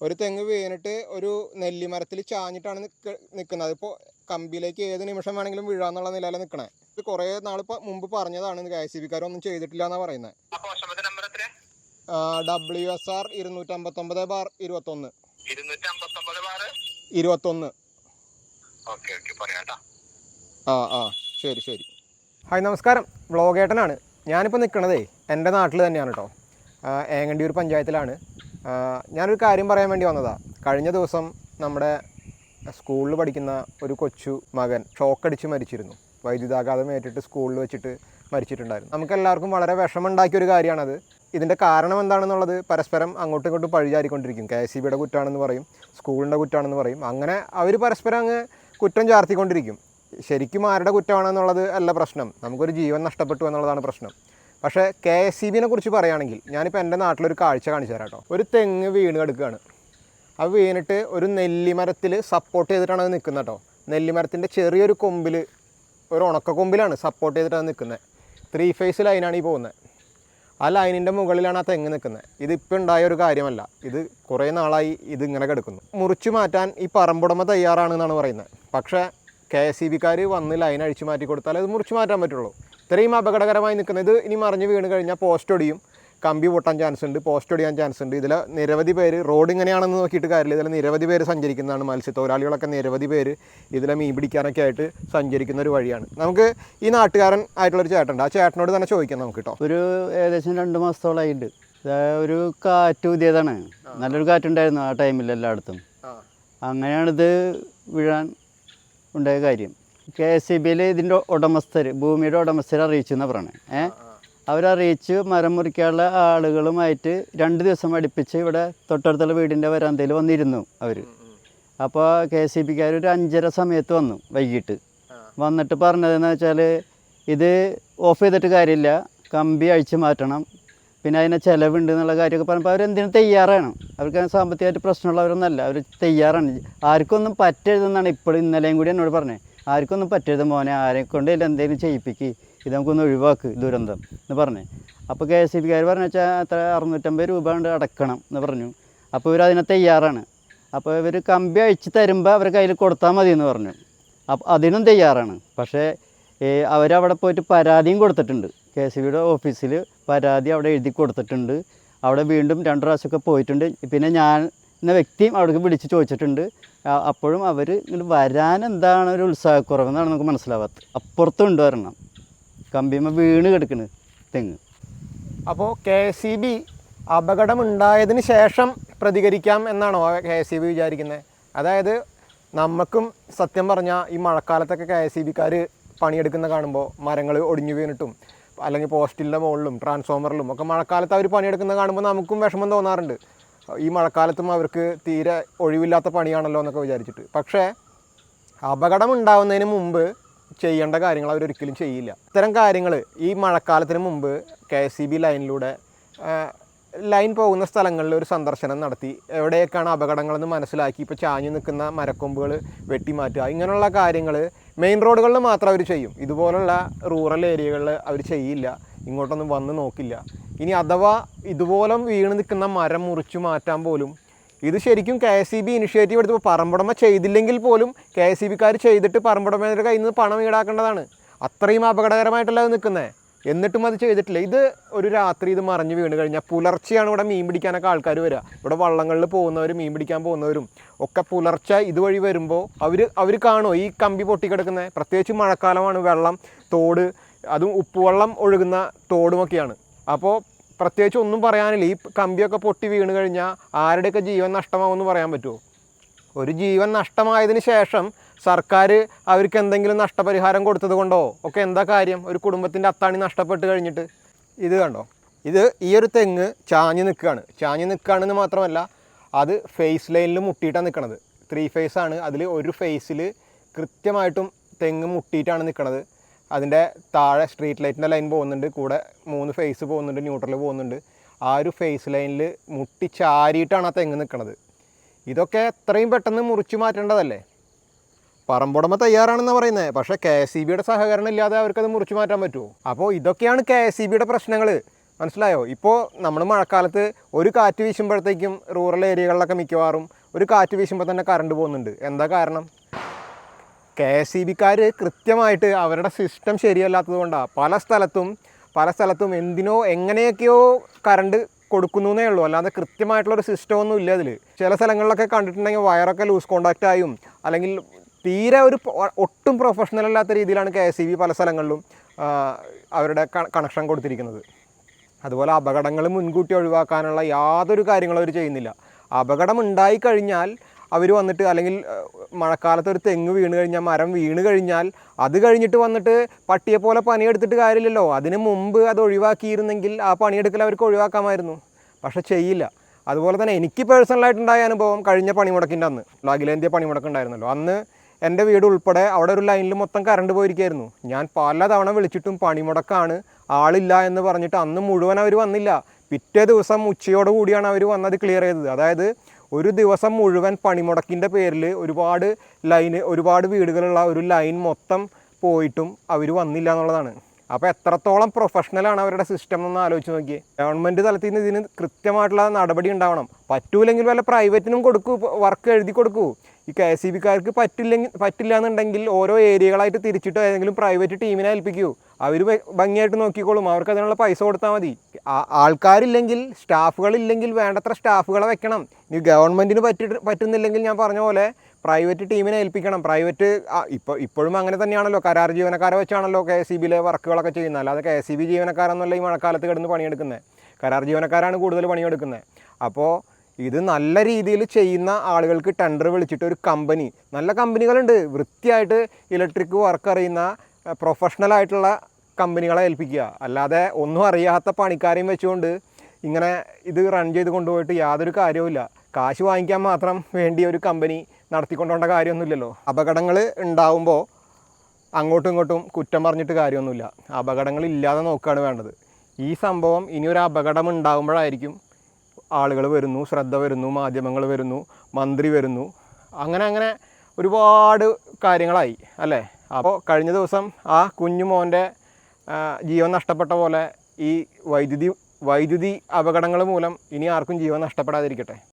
ഒരു തെങ്ങ് വീണിട്ട് ഒരു നെല്ലിമരത്തിൽ ചാഞ്ഞിട്ടാണ് നിൽക്ക നിൽക്കുന്നത് ഇപ്പോൾ കമ്പിയിലേക്ക് ഏത് നിമിഷം വേണമെങ്കിലും വീഴാന്നുള്ള നിലയിൽ നിൽക്കണേ ഇത് കുറേ നാൾ മുമ്പ് പറഞ്ഞതാണ് കെ സി ബിക്കാരൊന്നും ചെയ്തിട്ടില്ല എന്നാണ് പറയുന്നത് ഡബ്ല്യു എസ് ആർ ഇരുന്നൂറ്റമ്പത്തൊമ്പത് ബാർ ഇരുപത്തൊന്ന്. ഇരുന്നൂറ്റി അമ്പത്തൊമ്പത് ബാർ? ഇരുപത്തൊന്ന്. ആ ആ. ശരി ശരി. ഹായ് നമസ്കാരം. വ്ളോഗേട്ടനാണ്. ഞാനിപ്പോൾ നിൽക്കണതേ എന്റെ നാട്ടിൽ തന്നെയാണ് കേട്ടോ ഏങ്ങണ്ടിയൂർ പഞ്ചായത്തിലാണ്. ഞാനൊരു കാര്യം പറയാൻ വേണ്ടി വന്നതാണ് കഴിഞ്ഞ ദിവസം നമ്മുടെ സ്കൂളിൽ പഠിക്കുന്ന ഒരു കൊച്ചു മകൻ ഷോക്കടിച്ച് മരിച്ചിരുന്നു. വൈദ്യുതാഘാതം ഏറ്റിട്ട് സ്കൂളിൽ വെച്ചിട്ട് മരിച്ചിട്ടുണ്ടായിരുന്നു. നമുക്കെല്ലാവർക്കും വളരെ വിഷമമുണ്ടാക്കിയ ഒരു കാര്യമാണത്. ഇതിന്റെ കാരണം എന്താണെന്നുള്ളത് പരസ്പരം അങ്ങോട്ടും ഇങ്ങോട്ടും പഴിചാരിക്കൊണ്ടിരിക്കും. കെ എസ് സി ബിയുടെ കുറ്റാണെന്ന് പറയും സ്കൂളിന്റെ കുറ്റാണെന്ന് പറയും. അങ്ങനെ അവർ പരസ്പരം അങ്ങ് കുറ്റം ചാർത്തിക്കൊണ്ടിരിക്കും. ശരിക്കും ആരുടെ കുറ്റമാണെന്നുള്ളത് അല്ല പ്രശ്നം. നമുക്കൊരു ജീവൻ നഷ്ടപ്പെട്ടു എന്നുള്ളതാണ് പ്രശ്നം. പക്ഷേ കെ എസ് സി ബിനെ കുറിച്ച് പറയുകയാണെങ്കിൽ ഞാനിപ്പോൾ എന്റെ നാട്ടിലൊരു കാഴ്ച കാണിച്ചു തരാം കേട്ടോ ഒരു തെങ്ങ് വീണ് കിടക്കുകയാണ് അത് വീണിട്ട് ഒരു നെല്ലിമരത്തിൽ സപ്പോർട്ട് ചെയ്തിട്ടാണ് അത് നിൽക്കുന്നത് കേട്ടോ. നെല്ലിമരത്തിന്റെ ചെറിയൊരു കൊമ്പിൽ ഒരു ഉണക്ക കൊമ്പിലാണ് സപ്പോർട്ട് ചെയ്തിട്ടാണ് നിൽക്കുന്നത്. ത്രീ ഫേസ് ലൈനാണ് ഈ പോകുന്നത്. ആ ലൈനിന്റെ മുകളിലാണ് ആ തെങ്ങ് നിൽക്കുന്നത്. ഇതിപ്പോൾ ഉണ്ടായ ഒരു കാര്യമല്ല. ഇത് കുറേ നാളായി ഇത് ഇങ്ങനെ കിടക്കുന്നു. മുറിച്ചു മാറ്റാൻ ഈ പറമ്പുടമ തയ്യാറാണെന്നാണ് പറയുന്നത്. പക്ഷേ കെ എസ് സി ബിക്കാർ വന്ന് ലൈൻ അഴിച്ചു മാറ്റി കൊടുത്താൽ അത് മുറിച്ചു മാറ്റാൻ പറ്റുള്ളൂ. ഇത്രയും അപകടകരമായി നിൽക്കുന്നത് ഇത് ഇനി മറിഞ്ഞ് വീണ് കഴിഞ്ഞാൽ പോസ്റ്റ് ഒടിയും. കമ്പി പൊട്ടാൻ ചാൻസ് ഉണ്ട് പോസ്റ്റ് ഒടിയാൻ ചാൻസ് ഉണ്ട്. ഇതിൽ നിരവധി പേര് റോഡ് ഇങ്ങനെയാണെന്ന് നോക്കിയിട്ട് കാര്യമില്ല. ഇതിൽ നിരവധി പേര് സഞ്ചരിക്കുന്നതാണ് മത്സ്യത്തൊഴിലാളികളൊക്കെ നിരവധി പേര് ഇതിലെ മീൻ പിടിക്കാനൊക്കെ ആയിട്ട് സഞ്ചരിക്കുന്ന ഒരു വഴിയാണ്. നമുക്ക് ഈ നാട്ടുകാരൻ ആയിട്ടുള്ള ആയിട്ടുള്ളൊരു ചേട്ടനുണ്ട്. ആ ചേട്ടനോട് തന്നെ ചോദിക്കാം നമുക്ക് കേട്ടോ ഒരു ഏകദേശം രണ്ട് മാസത്തോളമായിട്ട് ഒരു കാറ്റ് പുതിയതാണ് നല്ലൊരു കാറ്റുണ്ടായിരുന്നു ആ ടൈമിൽ എല്ലായിടത്തും. അങ്ങനെയാണിത് വീഴാൻ ഉണ്ടായ കാര്യം. കെ എസ് സി ബിയിൽ ഇതിന്റെ ഉടമസ്ഥർ ഭൂമിയുടെ ഉടമസ്ഥരെ അറിയിച്ചു എന്നാണ് പറയുന്നത് ഏ? അവരറിയിച്ച് മരം മുറിക്കാനുള്ള ആളുകളുമായിട്ട് രണ്ട് ദിവസം അടുപ്പിച്ച് ഇവിടെ തൊട്ടടുത്തുള്ള വീടിന്റെ വരാന്തയിൽ വന്നിരുന്നു അവർ. അപ്പോൾ കെ എസ് സി ബിക്കാർ ഒരു അഞ്ചര സമയത്ത് വന്നു വൈകിട്ട്. വന്നിട്ട് പറഞ്ഞതെന്ന് വെച്ചാൽ ഇത് ഓഫ് ചെയ്തിട്ട് കാര്യമില്ല കമ്പി അഴിച്ചു മാറ്റണം പിന്നെ അതിന് ചിലവുണ്ട് എന്നുള്ള കാര്യമൊക്കെ പറഞ്ഞപ്പോൾ അവരെന്തിനും തയ്യാറാണ്. അവർക്ക് സാമ്പത്തികമായിട്ട് പ്രശ്നമുള്ളവരൊന്നല്ല അവർ തയ്യാറാണ്. ആർക്കൊന്നും പറ്റരുതെന്നാണ് ഇപ്പോഴും ഇന്നലെയും കൂടി എന്നോട് പറഞ്ഞത്. ആർക്കൊന്നും പറ്റരുത് മോനെ ആരെ കൊണ്ട് എന്തെങ്കിലും ചെയ്യിപ്പിക്ക്. ഇത് നമുക്കൊന്ന് ഒഴിവാക്ക് ദുരന്തം എന്ന് പറഞ്ഞു. അപ്പോൾ കെ എസ് സി ബിക്കാർ പറഞ്ഞു വെച്ചാൽ അത്ര അറുന്നൂറ്റമ്പത് രൂപ കൊണ്ട് അടക്കണം എന്ന് പറഞ്ഞു. അപ്പോൾ ഇവർ അതിനെ തയ്യാറാണ്. അപ്പോൾ ഇവർ കമ്പി അഴിച്ച് തരുമ്പോൾ അവരുടെ കയ്യിൽ കൊടുത്താൽ മതി എന്ന് പറഞ്ഞു. അപ്പം അതിനും തയ്യാറാണ്. പക്ഷേ അവരവിടെ പോയിട്ട് പരാതിയും കൊടുത്തിട്ടുണ്ട്. കെ എസ് ബിയുടെ ഓഫീസിൽ പരാതി അവിടെ എഴുതി കൊടുത്തിട്ടുണ്ട്. അവിടെ വീണ്ടും രണ്ട് പ്രാവശ്യമൊക്കെ പോയിട്ടുണ്ട്. പിന്നെ ഞാൻ എന്ന വ്യക്തിയും അവിടേക്ക് വിളിച്ച് ചോദിച്ചിട്ടുണ്ട്. അപ്പോഴും അവർ ഇങ്ങോട്ട് വരാൻ എന്താണ് ഒരു ഉത്സാഹക്കുറവെന്നാണ് നമുക്ക് മനസ്സിലാവാത്തത്. അപ്പുറത്തുണ്ട് വരണം കമ്പിമ വീണ് കിടക്കണ് തെങ്ങ്. അപ്പോൾ കെ സി ബി അപകടമുണ്ടായതിന് ശേഷം പ്രതികരിക്കാം എന്നാണോ കെ സി ബി വിചാരിക്കുന്നത് അതായത് നമുക്കും സത്യം പറഞ്ഞാൽ ഈ മഴക്കാലത്തൊക്കെ കെ സി ബിക്കാർ പണിയെടുക്കുന്ന കാണുമ്പോൾ മരങ്ങൾ ഒടിഞ്ഞു വീണിട്ടും അല്ലെങ്കിൽ പോസ്റ്റിന്റെ മുകളിലും ട്രാൻസ്ഫോമറിലും ഒക്കെ മഴക്കാലത്ത് അവർ പണിയെടുക്കുന്ന കാണുമ്പോൾ നമുക്കും വിഷമം തോന്നാറുണ്ട്. ഈ മഴക്കാലത്തും അവർക്ക് തീരെ ഒഴിവില്ലാത്ത പണിയാണല്ലോ എന്നൊക്കെ വിചാരിച്ചിട്ട്. പക്ഷേ അപകടം ഉണ്ടാവുന്നതിന് മുമ്പ് ചെയ്യേണ്ട കാര്യങ്ങൾ അവരൊരിക്കലും ചെയ്യില്ല. ഇത്തരം കാര്യങ്ങൾ ഈ മഴക്കാലത്തിന് മുമ്പ് കെ എസ് സി ബി ലൈനിലൂടെ ലൈൻ പോകുന്ന സ്ഥലങ്ങളിൽ ഒരു സന്ദർശനം നടത്തി എവിടെയൊക്കെയാണ് അപകടങ്ങളെന്ന് മനസ്സിലാക്കി ഇപ്പോൾ ചാഞ്ഞു നിൽക്കുന്ന മരക്കൊമ്പുകൾ വെട്ടിമാറ്റുക ഇങ്ങനെയുള്ള കാര്യങ്ങൾ മെയിൻ റോഡുകളിൽ മാത്രം അവർ ചെയ്യും. ഇതുപോലുള്ള റൂറൽ ഏരിയകളിൽ അവർ ചെയ്യില്ല. ഇങ്ങോട്ടൊന്നും വന്ന് നോക്കില്ല. ഇനി അഥവാ ഇതുപോലെ വീണ് നിൽക്കുന്ന മരം മുറിച്ചു മാറ്റാൻ പോലും ഇത് ശരിക്കും K S E B initiative എടുത്തപ്പോൾ പറമ്പുടമ ചെയ്തില്ലെങ്കിൽ പോലും കെ എസ് ഇ ബിക്കാർ ചെയ്തിട്ട് പറമ്പുടമയുടെ കയ്യിൽ നിന്ന് പണം ഈടാക്കേണ്ടതാണ്. അത്രയും അപകടകരമായിട്ടല്ല അത് നിൽക്കുന്നത് എന്നിട്ടും അത് ചെയ്തിട്ടില്ല. ഇത് ഒരു രാത്രി ഇത് മറിഞ്ഞ് വീണ് കഴിഞ്ഞാൽ പുലർച്ചെയാണ് ഇവിടെ മീൻ പിടിക്കാനൊക്കെ ആൾക്കാർ വരിക. ഇവിടെ വള്ളങ്ങളിൽ പോകുന്നവരും മീൻ പിടിക്കാൻ പോകുന്നവരും ഒക്കെ പുലർച്ചെ ഇതുവഴി വരുമ്പോൾ അവർ അവർ കാണുമോ ഈ കമ്പി പൊട്ടിക്കിടക്കുന്നത് പ്രത്യേകിച്ച് മഴക്കാലമാണ് വെള്ളം തോട് അതും ഉപ്പുവെള്ളം ഒഴുകുന്ന തോടുമൊക്കെയാണ്. അപ്പോൾ പ്രത്യേകിച്ച് ഒന്നും പറയാനില്ല. ഈ കമ്പിയൊക്കെ പൊട്ടി വീണ് കഴിഞ്ഞാൽ ആരുടെയൊക്കെ ജീവൻ നഷ്ടമാവുമെന്ന് പറയാൻ പറ്റുമോ ഒരു ജീവൻ നഷ്ടമായതിന് ശേഷം സർക്കാർ അവർക്ക് എന്തെങ്കിലും നഷ്ടപരിഹാരം കൊടുത്തത് കൊണ്ടോ? ഒക്കെ എന്താ കാര്യം? ഒരു കുടുംബത്തിന്റെ അത്താണി നഷ്ടപ്പെട്ട് കഴിഞ്ഞിട്ട്. ഇത് കണ്ടോ? ഇത് ഈ ഒരു തെങ്ങ് ചാഞ്ഞ് നിൽക്കുകയാണ് ചാഞ്ഞ് നിൽക്കുകയാണെന്ന് മാത്രമല്ല അത് ഫേസ് ലൈനിൽ മുട്ടിയിട്ടാണ് നിൽക്കണത് ത്രീ ഫേസ് ആണ്. അതിൽ ഒരു ഫേസിൽ കൃത്യമായിട്ടും തെങ്ങ് മുട്ടിയിട്ടാണ് നിൽക്കണത് അതിന്റെ താഴെ സ്ട്രീറ്റ് ലൈറ്റിന്റെ ലൈൻ പോകുന്നുണ്ട് കൂടെ മൂന്ന് ഫേസ് പോകുന്നുണ്ട് ന്യൂട്രൽ പോകുന്നുണ്ട്. ആ ഒരു ഫേസ് ലൈനിൽ മുട്ടി ചാരിയിട്ടാണ് ആ തെങ്ങ് നിൽക്കുന്നത് ഇതൊക്കെ എത്രയും പെട്ടെന്ന് മുറിച്ചു മാറ്റേണ്ടതല്ലേ? പറമ്പുടമ തയ്യാറാണെന്ന് പറയുന്നത് പക്ഷേ കെ എസ് സി ബിയുടെ സഹകരണം ഇല്ലാതെ അവർക്കത് മുറിച്ചു മാറ്റാൻ പറ്റുമോ? അപ്പോൾ ഇതൊക്കെയാണ് കെ എസ് സി ബിയുടെ പ്രശ്നങ്ങൾ മനസ്സിലായോ? ഇപ്പോൾ നമ്മൾ മഴക്കാലത്ത് ഒരു കാറ്റ് വീശുമ്പോഴത്തേക്കും റൂറൽ ഏരിയകളിലൊക്കെ മിക്കവാറും ഒരു കാറ്റ് വീശുമ്പോൾ തന്നെ കറണ്ട് പോകുന്നുണ്ട്. എന്താ കാരണം? കെ എസ് ഇ ബിക്കാർ കൃത്യമായിട്ട് അവരുടെ സിസ്റ്റം ശരിയല്ലാത്തത് കൊണ്ടാണ് പല സ്ഥലത്തും പല സ്ഥലത്തും എന്തിനോ എങ്ങനെയൊക്കെയോ കറണ്ട് കൊടുക്കുന്നു എന്നേ ഉള്ളൂ. അല്ലാതെ കൃത്യമായിട്ടുള്ളൊരു സിസ്റ്റം ഒന്നും ഇല്ല അതിൽ ചില സ്ഥലങ്ങളിലൊക്കെ കണ്ടിട്ടുണ്ടെങ്കിൽ വയറൊക്കെ ലൂസ് കോണ്ടാക്റ്റ് ആയും അല്ലെങ്കിൽ തീരെ ഒരു ഒട്ടും പ്രൊഫഷണൽ അല്ലാത്ത രീതിയിലാണ് കെ എസ് ഇ ബി പല സ്ഥലങ്ങളിലും അവരുടെ കണക്ഷൻ കൊടുത്തിരിക്കുന്നത്. അതുപോലെ അപകടങ്ങൾ മുൻകൂട്ടി ഒഴിവാക്കാനുള്ള യാതൊരു കാര്യങ്ങളും അവർ ചെയ്യുന്നില്ല. അപകടം ഉണ്ടായി കഴിഞ്ഞാൽ അവർ വന്നിട്ട് അല്ലെങ്കിൽ മഴക്കാലത്ത് ഒരു തെങ്ങ് വീണ് കഴിഞ്ഞാൽ മരം വീണ് കഴിഞ്ഞാൽ അത് കഴിഞ്ഞിട്ട് വന്നിട്ട് പട്ടിയെ പോലെ പണിയെടുത്തിട്ട് കാര്യമില്ലല്ലോ. അതിന് മുമ്പ് അത് ഒഴിവാക്കിയിരുന്നെങ്കിൽ ആ പണിയെടുക്കൽ അവർക്ക് ഒഴിവാക്കാമായിരുന്നു. പക്ഷെ ചെയ്യില്ല. അതുപോലെ തന്നെ എനിക്ക് പേഴ്സണലായിട്ടുണ്ടായ അനുഭവം കഴിഞ്ഞ പണിമുടക്കിന്റെ അന്ന്. അഖിലേന്ത്യാ പണിമുടക്ക് ഉണ്ടായിരുന്നല്ലോ. അന്ന് എന്റെ വീട് ഉൾപ്പെടെ അവിടെ ഒരു ലൈനിൽ മൊത്തം കറണ്ട് പോയിരിക്കായിരുന്നു. ഞാൻ പല തവണ വിളിച്ചിട്ടും പണിമുടക്കാണ് ആളില്ല എന്ന് പറഞ്ഞിട്ട് അന്ന് മുഴുവൻ അവർ വന്നില്ല. പിറ്റേ ദിവസം ഉച്ചയോടുകൂടിയാണ് അവർ വന്നത് ക്ലിയർ ചെയ്തത്. അതായത് ഒരു ദിവസം മുഴുവൻ പണിമുടക്കിന്റെ പേരിൽ ഒരുപാട് ലൈന് ഒരുപാട് വീടുകളുള്ള ഒരു ലൈൻ മൊത്തം പോയിട്ടും അവർ വന്നില്ല എന്നുള്ളതാണ്. അപ്പോൾ എത്രത്തോളം പ്രൊഫഷണലാണ് അവരുടെ സിസ്റ്റം എന്ന് ആലോചിച്ച് നോക്കിയേ. ഗവൺമെന്റ് തലത്തിൽ നിന്ന് ഇതിന് കൃത്യമായിട്ടുള്ള നടപടി ഉണ്ടാവണം. പറ്റൂലെങ്കിൽ വല്ല പ്രൈവറ്റിനും കൊടുക്കൂ വർക്ക് എഴുതി കൊടുക്കൂ. ഈ കെ എസ് ഇ ബിക്കാർക്ക് പറ്റില്ലെങ്കിൽ പറ്റില്ല എന്നുണ്ടെങ്കിൽ ഓരോ ഏരിയകളായിട്ട് തിരിച്ചിട്ട് ഏതെങ്കിലും പ്രൈവറ്റ് ടീമിനെ ഏൽപ്പിക്കൂ. അവർ ഭംഗിയായിട്ട് നോക്കിക്കോളും. അവർക്ക് അതിനുള്ള പൈസ കൊടുത്താൽ മതി. ആൾക്കാരില്ലെങ്കിൽ സ്റ്റാഫുകളില്ലെങ്കിൽ വേണ്ടത്ര സ്റ്റാഫുകളെ വെക്കണം. ഇനി ഗവൺമെന്റിന് പറ്റി പറ്റുന്നില്ലെങ്കിൽ ഞാൻ പറഞ്ഞ പോലെ പ്രൈവറ്റ് ടീമിനെ ഏൽപ്പിക്കണം. പ്രൈവറ്റ് ഇപ്പോൾ ഇപ്പോഴും അങ്ങനെ തന്നെയാണല്ലോ. കരാർ ജീവനക്കാരെ വെച്ചാണല്ലോ കെ എസ് ഇ ബിയിലെ വർക്കുകളൊക്കെ ചെയ്യുന്നത്. അല്ലാതെ കെ എസ് ഇ ബി ജീവനക്കാരെന്നല്ല ഈ മഴക്കാലത്ത് കിടന്ന് പണിയെടുക്കുന്നത്. കരാർ ജീവനക്കാരാണ് കൂടുതൽ പണിയെടുക്കുന്നത്. അപ്പോൾ ഇത് നല്ല രീതിയിൽ ചെയ്യുന്ന ആളുകൾക്ക് ടെൻഡർ വിളിച്ചിട്ട് ഒരു കമ്പനി നല്ല കമ്പനികളുണ്ട് വൃത്തിയായിട്ട് ഇലക്ട്രിക് വർക്ക് അറിയുന്ന പ്രൊഫഷണൽ ആയിട്ടുള്ള കമ്പനികളെ ഏൽപ്പിക്കുക. അല്ലാതെ ഒന്നും അറിയാത്ത പണിക്കാരെയും വെച്ചുകൊണ്ട് ഇങ്ങനെ ഇത് റൺ ചെയ്ത് കൊണ്ടുപോയിട്ട് യാതൊരു കാര്യവുമില്ല. കാശ് വാങ്ങിക്കാൻ മാത്രം വേണ്ടി ഒരു കമ്പനി നടത്തിക്കൊണ്ടുപോകേണ്ട കാര്യമൊന്നുമില്ലല്ലോ. അപകടങ്ങൾ ഉണ്ടാവുമ്പോൾ അങ്ങോട്ടും ഇങ്ങോട്ടും കുറ്റം പറഞ്ഞിട്ട് കാര്യമൊന്നുമില്ല. അപകടങ്ങൾ ഇല്ലാതെ നോക്കുകയാണ് വേണ്ടത്. ഈ സംഭവം ഇനിയൊരു അപകടം ഉണ്ടാകുമ്പോഴായിരിക്കും ആളുകൾ വരുന്നു ശ്രദ്ധ വരുന്നു മാധ്യമങ്ങൾ വരുന്നു മന്ത്രി വരുന്നു. അങ്ങനെ അങ്ങനെ ഒരുപാട് കാര്യങ്ങളായി അല്ലേ? അപ്പോൾ കഴിഞ്ഞ ദിവസം ആ കുഞ്ഞു മോന്റെ ജീവൻ നഷ്ടപ്പെട്ട പോലെ ഈ വൈദ്യുതി വൈദ്യുതി അപകടങ്ങൾ മൂലം ഇനി ആർക്കും ജീവൻ നഷ്ടപ്പെടാതിരിക്കട്ടെ.